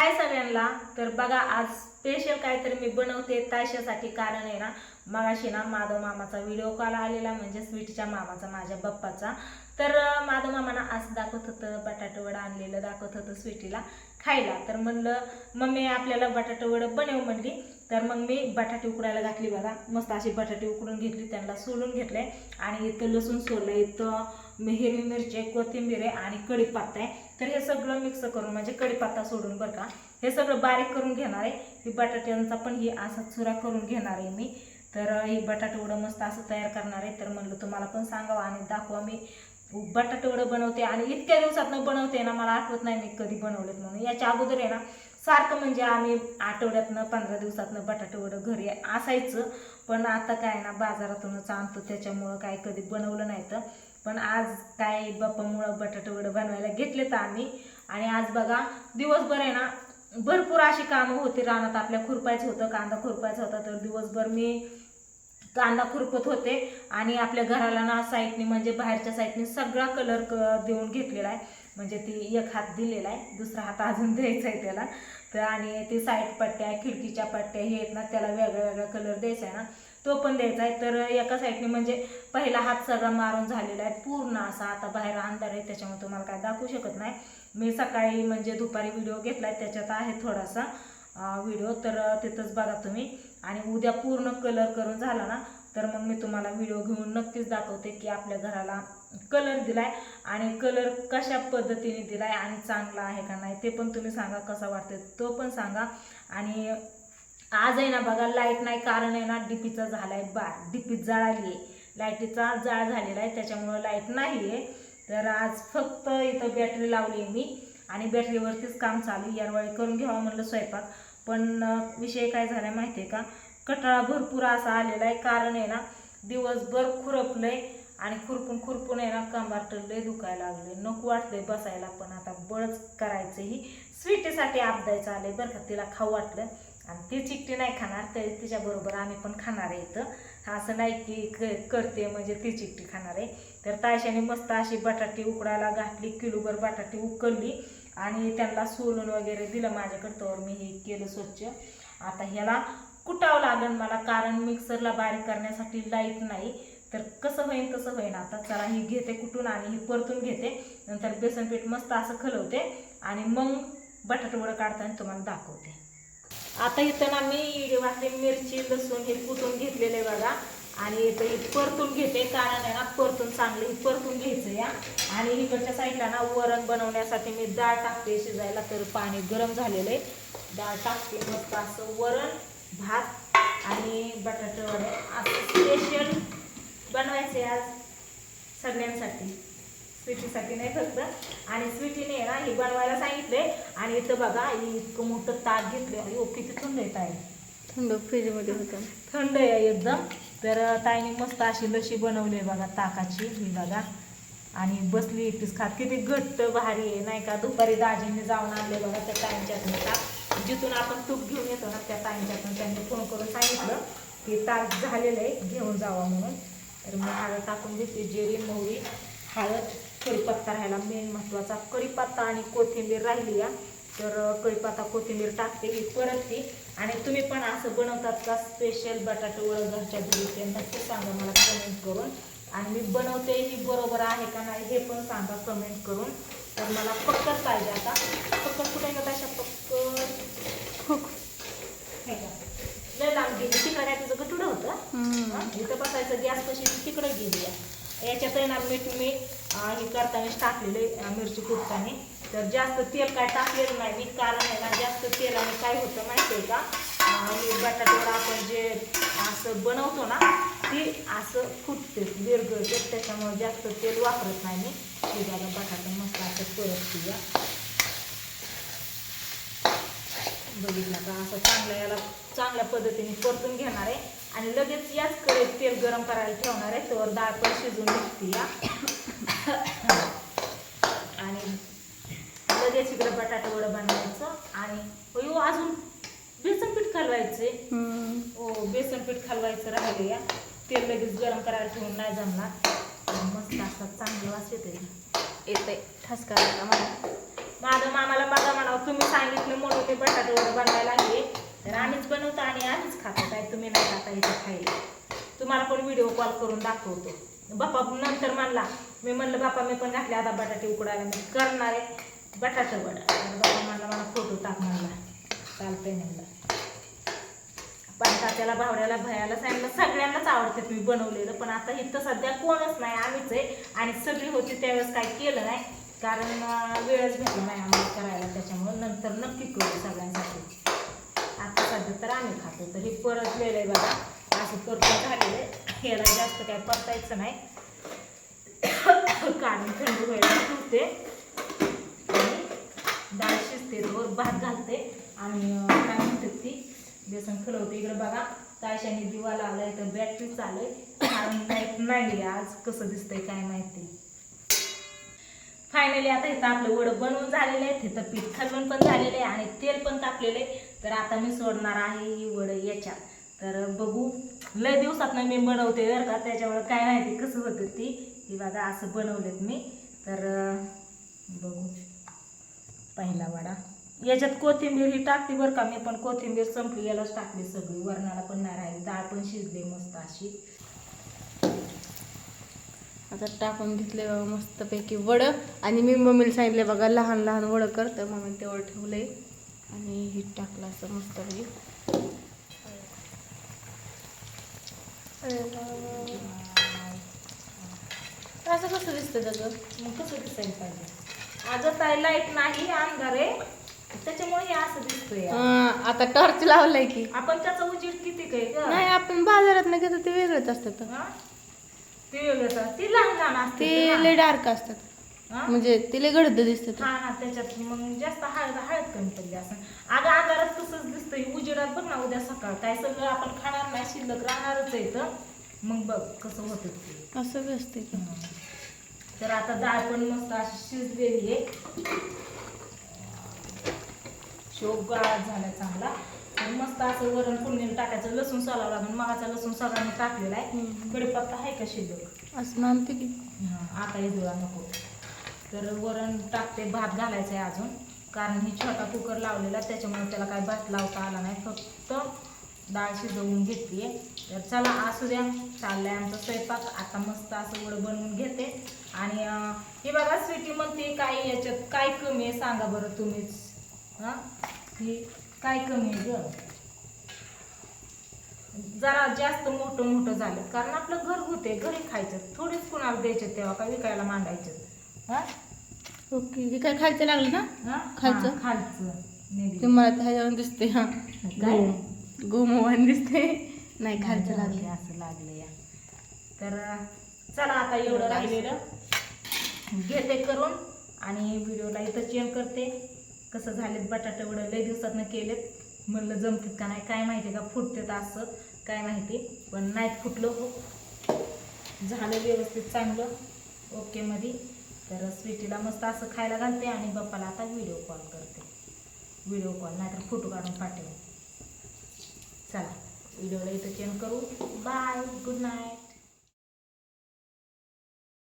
काय सगळ्यांना. तर बघा आज स्पेशल काहीतरी मी बनवते. तायशासाठी कारण आहे ना मगाशी ना माधव मामाचा व्हिडिओ कॉल आलेला म्हणजे स्वीटच्या मामाचा माझ्या बप्पाचा. तर माधव मामाना आज दाखवत होतं बटाटवडं आणलेलं दाखवत होतं स्वीटीला खायला. तर म्हणलं मम्मी आपल्याला बटाटवडं बनव म्हणली. तर मग मी बटाटे उकडायला घातली बघा. मस्त अशी बटाटे उकडून घेतली त्यांना सोलून घेतले. आणि इथं लसूण सोललं इथं हिरवी मिरची आहे, कोथिंबीर आहे आणि कढीपत्ता आहे. तर हे सगळं मिक्स करून म्हणजे कढीपत्ता सोडून बरं का हे सगळं बारीक करून घेणार आहे. ही बटाट्यांचा पण ही असा चुरा करून घेणार आहे मी. तर ही बटाटेवडं मस्त असं तयार करणार आहे. तर म्हणलं तुम्हाला पण सांगावं आणि दाखवा मी. बटाटेवडं बनवते आणि इतक्या दिवसातनं बनवते ना मला आठवत नाही मी कधी बनवलेत म्हणून. याच्या अगोदर आहे ना सारखं म्हणजे आम्ही आठवड्यातनं पंधरा दिवसातनं बटाटेवडं घरी असायचं. पण आता काय ना बाजारातूनच आणतो त्याच्यामुळं काय कधी बनवलं नाही तर. पण आज काय बाप्पामुळं बटाटे वडं बनवायला घेतले तर आम्ही. आणि आज बघा दिवसभर आहे ना भरपूर अशी कामं होती. रानात आपल्या खुरपायचं होतं कांदा खुरपायचा होता. तर दिवसभर मी कांदा खुरपत होते. आणि आपल्या घराला ना साईडनी म्हणजे बाहेरच्या साईडनी सगळा कलर क देऊन घेतलेला आहे. म्हणजे ती एक हात दिलेला आहे दुसरा हात अजून द्यायचा आहे त्याला. तर आणि ते साईड पट्ट्या खिडकीच्या पट्ट्या हे आहेत ना त्याला वेगळा वेगळा कलर द्यायचा आहे ना. तो पण द्यायचा आहे. तर एका साईडने म्हणजे पहिला हात सगळा मारून झालेला आहे. पूर्ण असा आता बाहेर अंधार आहे त्याच्यामुळे तुम्हाला काय दाखवू शकत नाही. मी सकाळी म्हणजे दुपारी व्हिडिओ घेतला आहे त्याच्यात आहे थोडासा व्हिडिओ तर तिथंच बघा तुम्ही. आणि उद्या पूर्ण कलर करून झाला ना तर मग मी तुम्हाला व्हिडिओ घेऊन नक्कीच दाखवते की आपल्या घराला कलर दिलाय आणि कलर कशा पद्धतीने दिलाय आणि चांगला आहे का नाही ते पण तुम्ही सांगा कसा वाटते तो पण सांगा. आणि आज आहे ना बघा लाइट नाही कारण आहे ना डीपीचा झालाय बा डीपी जळाली आहे लाईटीचा जाळ झालेला आहे त्याच्यामुळं लाइट नाही आहे तर आज फक्त इथं बॅटरी लावली आहे मी आणि बॅटरीवरतीच काम चालू आहे. यारवाळी करून घ्यावं म्हणलं स्वयंपाक. पण विषय काय झाला माहिती आहे का? कटाळा भरपूर असा आलेला आहे. कारण आहे ना दिवसभर खुरपलंय आणि खुरपून खुरपून आहे ना कंबार लय दुखायला लागले नको वाटतंय बसायला पण आता बळच करायचं ही स्वीटीसाठी आपदायचं आलंय बरं का तिला खाऊ वाटलं. आणि ती चिकटी नाही खाणार तर तिच्याबरोबर आम्ही पण खाणार आहे इथं. असं नाही की क- करते म्हणजे ती चिकटी खाणार आहे. तर तायशाने मस्त अशी बटाटी उकडायला घातली किलोभर बटाटी उकळली आणि त्यांना सोलून वगैरे दिलं माझ्याकडं. तर मी हे केलं स्वच्छ. आता ह्याला कुटावं लागेल मला कारण मिक्सरला बारीक करण्यासाठी लाइट नाही. तर कसं होईल तसं होईन. आता चला ही घेते कुठून आणि ही परतून घेते. नंतर बेसन पीठ मस्त असं खलवते आणि मग बटाटवडं काढताना तुम्हाला दाखवते. आता इथं ना मी वाटते मिरची लसूण हे कुटून घेतलेले बघा. आणि इथं ही परतून घेते कारण आहे ना परतून चांगली ही परतून घ्यायचं या. आणि इकडच्या साईडला ना वरण बनवण्यासाठी मी डाळ टाकते शिजायला तर पाणी गरम झालेलं आहे. डाळ टाकते मस्त असं वरण भात आणि बटाटे वडे. असं स्पेशल बनवायचे आज सगळ्यांसाठी. स्वीटीसाठी नाही फक्त. आणि स्वीटीने ना ही बनवायला सांगितले. आणि इथं बघा इतकं मोठं ताट घेतलं अयो किती थंड येत आहे थंड फ्रीजमध्ये होतं. थंड आहे एकदम. तर ताईने मस्त अशी लशी बनवली आहे बघा ताकाची ही बघा. आणि बसली एकटीच खात. किती घट्ट भारी आहे नाही का? दुपारी दाजींनी जाऊन आणले बघा त्या ताईंच्यातून ताक. जिथून आपण तूप घेऊन येतो ना त्या ताईंच्यातून त्यांनी फोन करून सांगितलं की ताक झालेलं आहे घेऊन जावा म्हणून. तर मी हळद टाकून घेते जिरी मोहरी हळद. कढीपत्ता राहायला मेन महत्त्वाचा कढीपत्ता आणि कोथिंबीर राहिली या. तर कढीपत्ता कोथिंबीर टाकते ही. परतते आणि तुम्ही पण असं बनवतात का? स्पेशल बटाटे वडं घरच्या घरी ते नक्की सांगा मला कमेंट करून. आणि मी बनवते ही बरोबर आहे का नाही हे पण सांगा कमेंट करून. तर मला पक्कच पाहिजे आता. पक्कत कुठे का तशा? पक्कत हे. का लय लांब गेली. तिकडे तुझं गटुडं होतं. इथं बसायचं गॅस कशी तिकडे गेली आहे. याच्यात आहे ना मीठ मी हे करताना टाकलेले मिरची कुटताना. तर जास्त तेल काय टाकलेलं नाही. मी कारण आहे ना जास्त तेलाने काय होतं माहिती आहे का मी बटाट्यावर आपण जे असं बनवतो ना ती असं फुटते. दीर्घ त्याच्यामुळे जास्त तेल वापरत नाही मी. हे बटाटा मस्त असं परत या. बघितलं का? असं चांगलं याला चांगल्या पद्धतीने परतून घेणार आहे. आणि लगेच याच कडेत तेल गरम करायला ठेवणार आहे तर डाळ पण शिजून निघते या. आणि लगेच इकडे बटाटा वडं बनवायचं. आणि अयो अजून बेसन पीठ खालवायचे. हो बेसन पीठ खालवायचं राहिले या. तेल लगेच गरम करायला ठेवून नाही जमणार. मस्त असं चांगलं वास येते येतंय. ठसका आला मला. माझं मामाला बघा म्हणावं तुम्ही सांगितलं म्हणून मी बटाटे वडे बनवायला लागले. तर आम्हीच बनवतो आणि आम्हीच खातो. काय तुम्ही नाही खाता इथे खायला. तुम्हाला पण व्हिडिओ कॉल करून दाखवतो. बाप्पा नंतर म्हणला मी म्हणलं बाप्पा मी पण घातले आता बटाटे उकडायला. मी करणार आहे बटाटे वडा. बापा म्हणला मला फोटो टाक म्हणला चालतंय म्हणलं. पण तात्याला भावड्याला भयाला सांगितलं सगळ्यांनाच आवडतात मी बनवलेलं पण आता इथं सध्या कोणच नाही आम्हीच आहे. आणि सगळी होती त्यावेळेस काही केलं नाही कारण वेळच भेटला नाही आम्हाला करायला. त्याच्यामुळं नंतर नक्की करू सगळ्यांसाठी. आता सध्या तर आम्ही खातो. तर हे परत आहे बघा. असं परतून झालेलं आहे. याला जास्त काय परतायचं नाही. काढून थंड व्हायला ठेवते आणि डाळ शिजते. वर भात घालते. आणि काय म्हणतात ती? बेसन खलवते. इकडे बघा. ताशाने दिवा लावलाय. तर बॅटरी चालेल आणि नाही आज कसं दिसतंय काय माहिती. फायनली आता इथं आपलं वडं बनवून झालेलं आहे तिथं पीठ खालून पण झालेलं आहे आणि तेल पण तापलेलं आहे. तर आता मी सोडणार आहे ही वडं याच्यात. तर बघू लय दिवसात मी बनवते बरं का त्याच्यामुळे काय माहिती कसं होतं ती. ही बघा असं बनवलेत मी. तर बघू. पहिला वडा. याच्यात कोथिंबीर ही टाकते बरं का मी पण कोथिंबीर संपली यालाच टाकली सगळी. वरणाला पण नाही राहिली डाळ पण शिजली मस्त अशी. आता टाकून घेतले बघा मस्तपैकी वडं. आणि मी मम्मीला सांगितले बघा लहान लहान वडं कर. तर मम्मी तेवढं ठेवलंय. आणि हे टाकलं असं मस्तपैकी. असं कसं दिसतं त्याचं? मग कसं दिसायला पाहिजे? अगं ताई लाइट नाही अंधार आहे. त्याच्यामुळे हे असं दिसतोय. आता टॉर्च लावलाय की. आपण त्याचा उजीड किती काय नाही आपण बाजारात नाही घेतो ते वेगळंच असतात हा? ते वेगळंच आहे. ती लहान लहान असते ते लय डार्क असतात. म्हणजे ते लय गडद दिसतात. हा हा त्याच्यात मग जास्त हळद हळद कमी पडली असं. अगं अंधारात तसंच दिसतंय. उजेडात बघ ना उद्या सकाळ. काय सगळं आपण खाणार नाही शिल्लक राहणारच आहे तर मग बघ कसं होतं ते. असं बी असते का तर आता डाळ पण मस्त अशी शिजलेली आहे. शोक गाळा झाला चांगला. आणि मस्त असं वरण फोडणीला टाकायचं लसूण सोलावं लागून मगाचा लसूण सगळ्यांनी टाकलेला आहे. कडीपत्ता आहे का शिल्लक? असं नामते की. हा, आता इजुळा नको. तर वरण टाकते भात घालायचं आहे अजून. कारण ही छोटा कुकर लावलेला त्याच्यामुळे त्याला काय भात लावता आला नाही. फक्त डाळ शिजवून घेतली तर चला असू द्या. चाललंय आमचा स्वयंपाक. आता मस्त असं वड बनवून घेते. आणि हे बघा स्वीटी म्हणते काय याच्यात काय कमी आहे सांगा बरं तुम्हीच. हां? ही काय कमी ग? जरा जास्त मोठं मोठं झालं. कारण आपलं घर होते घरी खायचं. थोडीच कुणाला द्यायचे तेव्हा काय विकायला मांडायचं हा? ओके. हे काय खायचं लागलं ना? खायचं? खालचं ते. मला तर ह्याच्यावर दिसते हा. काय? गोमोहन दिसते नाही खायचं लागलं. असं लागलं या. तर चला आता एवढं राहिलेलं. घेते करून आणि व्हिडिओला इथं चेंज करते. कसं झालेत बटाटे वडं लय दिवसातनं केलेत. म्हणलं जमतात का नाही काय माहिती का फुटतात असं काय माहिती. पण नाहीत फुटलं हो. झालं व्यवस्थित चांगलं. ओके मध्ये तर स्वीटीला मस्त असं खायला घालते आणि बाप्पाला आता व्हिडिओ कॉल करते. व्हिडिओ कॉल नाहीतर फोटो काढून पाठवेल चला व्हिडिओला इथं चेंज करू. Bye good night